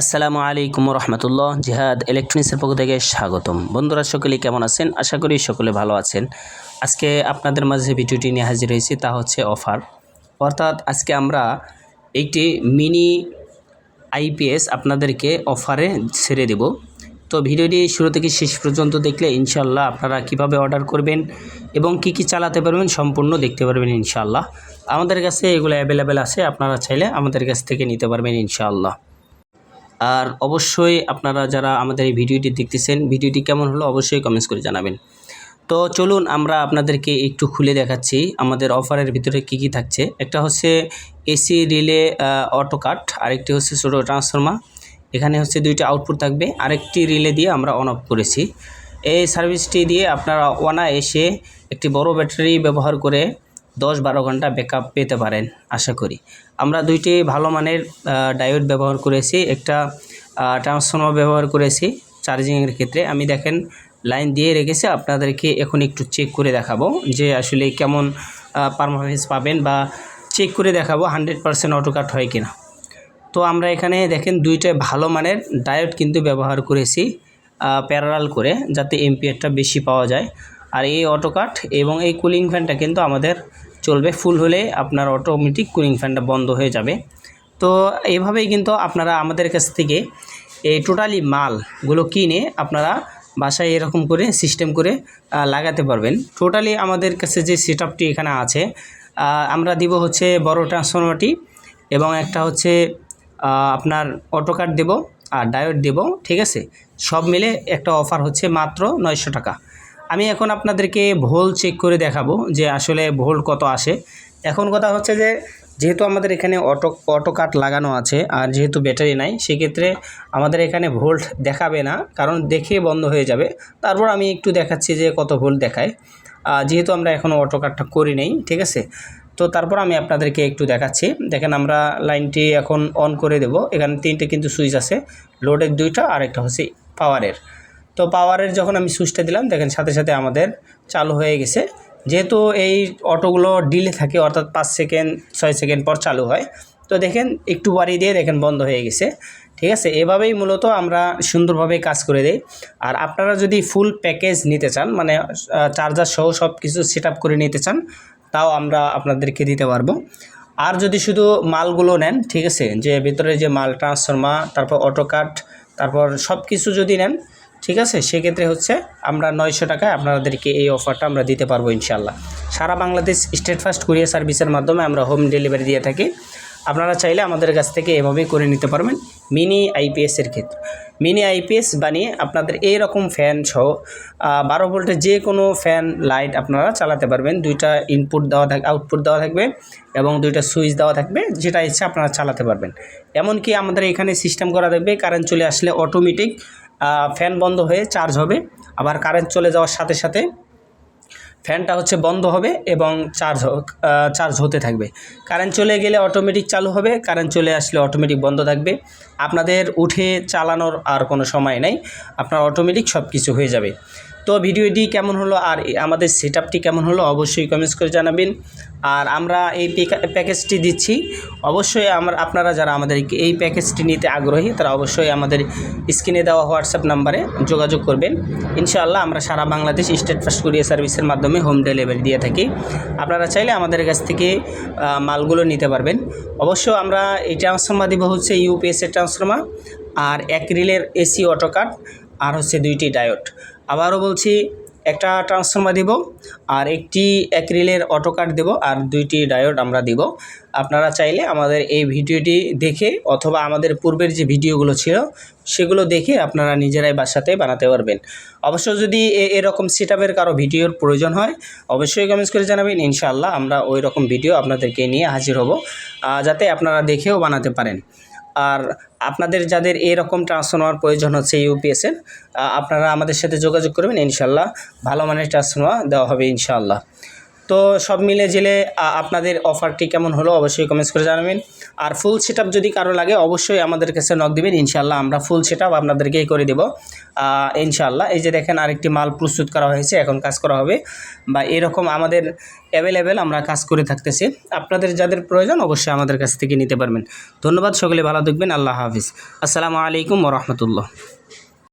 আসসালামু আলাইকুম রহমতুল্লাহ, জিহাদ ইলেকট্রনিক্সের পক্ষ থেকে স্বাগতম। বন্ধুরা, সকলেই কেমন আছেন? আশা করি সকলে ভালো আছেন। আজকে আপনাদের মাঝে ভিডিওটি নিয়ে হাজির হয়েছি, তা হচ্ছে অফার। অর্থাৎ আজকে আমরা একটি মিনি আইপিএস আপনাদেরকে অফারে ছেড়ে দেব। তো ভিডিওটি শুরু থেকে শেষ পর্যন্ত দেখলে ইনশাল্লাহ আপনারা কীভাবে অর্ডার করবেন এবং কি কি চালাতে পারবেন সম্পূর্ণ দেখতে পারবেন ইনশাল্লাহ আমাদের কাছে এগুলো অ্যাভেলেবেল আছে, আপনারা চাইলে আমাদের কাছ থেকে নিতে পারবেন ইনশাআল্লাহ। আর অবশ্যই আপনারা যারা আমাদের এই ভিডিওটি দেখতেছেন, ভিডিওটি কেমন হলো অবশ্যই কমেন্টস করে জানাবেন। তো চলুন আমরা আপনাদেরকে একটু খুলে দেখাচ্ছি আমাদের অফারের ভিতরে কি কি থাকছে। একটা হচ্ছে এসি রিলে অটো কাট আরেকটি হচ্ছে ছোটো ট্রান্সফর্মার এখানে হচ্ছে দুইটা আউটপুট থাকবে। আরেকটি রিলে দিয়ে আমরা অন অফ করেছি। এই সার্ভিসটি দিয়ে আপনারা ওয়ানা এসে একটি বড় ব্যাটারি ব্যবহার করে দশ বারো ঘণ্টা ব্যাকআপ পেতে পারেন, আশা করি। আমরা দুইটি ভালো মানের ডায়োড ব্যবহার করেছি। একটা ট্রান্সফর্মার ব্যবহার করেছি চার্জিংয়ের ক্ষেত্রে। আমি দেখেন লাইন দিয়ে রেখেছি। আপনাদেরকে এখন একটু চেক করে দেখাবো যে আসলে কেমন পারফরমেন্স পাবেন বা চেক করে দেখাবো হান্ড্রেড পারসেন্ট অটো কাট হয় কিনা। তো আমরা এখানে দেখেন, দুইটা ভালো মানের ডায়োড কিন্তু ব্যবহার করেছি প্যারালাল করে যাতে এমপিয়ারটা বেশি পাওয়া যায়। আর এই অটোকাট এবং এই কুলিং ফ্যানটা কিন্তু আমাদের চলবে ফুল হলে আপনার অটোমেটিক কুলিং ফ্যানটা বন্ধ হয়ে যাবে। তো এভাবেই কিন্তু আপনারা আমাদের কাছ থেকে এই টোটালি মালগুলো কিনে আপনারা বাসায় এরকম করে সিস্টেম করে লাগাতে পারবেন। টোটালি আমাদের কাছে যে সেট এখানে আছে আমরা দিব হচ্ছে বড় ট্রান্সফরমারটি এবং একটা হচ্ছে আপনার অটো কাট দেব আর ডায়োড দেব, ঠিক আছে? সব মিলে একটা অফার হচ্ছে মাত্র নয়শো টাকা। আমি এখন আপনাদেরকে ভোল চেক করে দেখাবো যে আসলে ভোল কত আসে। এখন কথা হচ্ছে যে, যেহেতু আমাদের এখানে অটো অটো কাট লাগানো আছে আর যেহেতু ব্যাটারি নাই, সেক্ষেত্রে আমাদের এখানে ভোল্ট দেখাবে না, কারণ দেখে বন্ধ হয়ে যাবে। তারপর আমি একটু দেখাচ্ছি যে কত ভোল্ট দেখায়। যেহেতু আমরা এখনও অটো কাটটা করি নেই, ঠিক আছে? তো তারপর আমি আপনাদেরকে একটু দেখাচ্ছি। দেখেন আমরা লাইনটি এখন অন করে দেব। এখানে তিনটে কিন্তু সুইচ আছে লোডের দুইটা আর একটা হচ্ছে পাওয়ারের তো পাওয়ারের যখন আমি সুইচটা দিলাম, দেখেন সাথে সাথে আমাদের চালু হয়ে গেছে। যেহেতু এই অটোগুলো ডিলে থাকে, অর্থাৎ পাঁচ সেকেন্ড ছয় সেকেন্ড পর চালু হয়। তো দেখেন একটু বাড়ি দিয়ে দেখেন বন্ধ হয়ে গেছে। ঠিক আছে? এভাবেই মূলত আমরা সুন্দরভাবে কাজ করে দেই। আর আপনারা যদি ফুল প্যাকেজ নিতে চান মানে চার্জার সহ সব কিছু সেট করে নিতে চান, তাও আমরা আপনাদেরকে দিতে পারব। আর যদি শুধু মালগুলো নেন, ঠিক আছে? যে ভিতরে যে মাল ট্রান্সফর্মার তারপর অটো কাট তারপর সব কিছু যদি নেন ঠিক আছে? সেক্ষেত্রে হচ্ছে আমরা নয়শো টাকায় আপনাদেরকে এই অফারটা আমরা দিতে পারব ইনশাল্লাহ সারা বাংলাদেশ স্টেট ফার্স্ট কুরিয়ার সার্ভিসের মাধ্যমে আমরা হোম ডেলিভারি দিয়ে থাকি। আপনারা চাইলে আমাদের কাছ থেকে এভাবেই করে নিতে পারবেন মিনি আইপিএসের ক্ষেত্রে। মিনি আইপিএস বানিয়ে আপনাদের এই রকম ফ্যান সহ বারো ভোল্টের যে কোনো ফ্যান লাইট আপনারা চালাতে পারবেন। দুইটা ইনপুট দেওয়া থাকবে আউটপুট দেওয়া থাকবে এবং দুইটা সুইচ দেওয়া থাকবে, যেটা ইচ্ছা আপনারা চালাতে পারবেন। এমনকি আমাদের এখানে সিস্টেম করা থাকবে কারেন্ট চলে আসলে অটোমেটিক ফ্যান বন্ধ হয়ে চার্জ হবে। আবার কারেন্ট চলে যাওয়ার সাথে সাথে ফ্যানটা হচ্ছে বন্ধ হবে এবং চার্জ চার্জ হতে থাকবে। কারেন্ট চলে গেলে অটোমেটিক চালু হবে কারেন্ট চলে আসলে অটোমেটিক বন্ধ থাকবে। আপনাদের উঠে চালানোর আর কোনো সময় নেই, আপনার অটোমেটিক সব কিছু হয়ে যাবে। তো ভিডিওটি কেমন হলো আর আমাদের সেট আপটি কেমন হলো অবশ্যই কমেন্টস করে জানাবেন। আর আমরা এই প্যাকেজটি দিচ্ছি। অবশ্যই আমার, আপনারা যারা আমাদের এই প্যাকেজটি নিতে আগ্রহী, তারা অবশ্যই আমাদের স্ক্রিনে দেওয়া হোয়াটসঅ্যাপ নাম্বারে যোগাযোগ করবেন। ইনশাআল্লাহ আমরা সারা বাংলাদেশ স্টেট ফার্স্ট কুরিয়ার সার্ভিসের মাধ্যমে হোম ডেলিভারি দিয়ে থাকি। আপনারা চাইলে আমাদের কাছ থেকে মালগুলো নিতে পারবেন। অবশ্য আমরা এই ট্রান্সফর্মার দিব হচ্ছে ইউপিএসের ট্রান্সফর্মার আর এক রিলের এসি অটো কার্ড আর হচ্ছে দুইটি ডায়োড আবারও বলছি, একটা ট্রান্সফর্মার দেব আর একটি অ্যাক্রিলের অটো কাট দেব আর দুইটি ডায়োড আমরা দিব। আপনারা চাইলে আমাদের এই ভিডিওটি দেখে অথবা আমাদের পূর্বের যে ভিডিওগুলো ছিল, সেগুলো দেখে আপনারা নিজেরাই বাসাতে বানাতে পারবেন। অবশ্য যদি এরকম সেট আপের কারও ভিডিওর প্রয়োজন হয়, অবশ্যই কমেন্টস করে জানাবেন। ইনশাআল্লাহ আমরা ওই রকম ভিডিও আপনাদেরকে নিয়ে হাজির হব যাতে আপনারা দেখেও বানাতে পারেন। আর আপনাদের যাদের এরকম ট্রান্সফর্মার প্রয়োজন হচ্ছে ইউপিএসের আপনারা আমাদের সাথে যোগাযোগ করবেন ইনশাল্লাহ ভালো মানের ট্রান্সফর্মার দেওয়া হবে ইনশাল্লাহ তো সব মিলে জেলে আপনাদের অফারটি কেমন হলো অবশ্যই কমেন্টস করে জানাবেন। আর ফুল সেট যদি কারও লাগে, অবশ্যই আমাদের কাছে নক দেবেন ইনশাল্লাহ আমরা ফুল সেট আপনাদেরকেই করে দেবো। ইনশাল্লাহ এই যে দেখেন আরেকটি মাল প্রস্তুত করা হয়েছে, এখন কাজ করা হবে। বা এরকম আমাদের অ্যাভেলেবেল আমরা কাজ করে থাকতেছি। আপনাদের যাদের প্রয়োজন, অবশ্যই আমাদের কাছ থেকে নিতে পারবেন। ধন্যবাদ, সকলে ভালো থাকবেন, আল্লাহ হাফিজ। আসসালামু আলাইকুম রহমতুল্লাহ।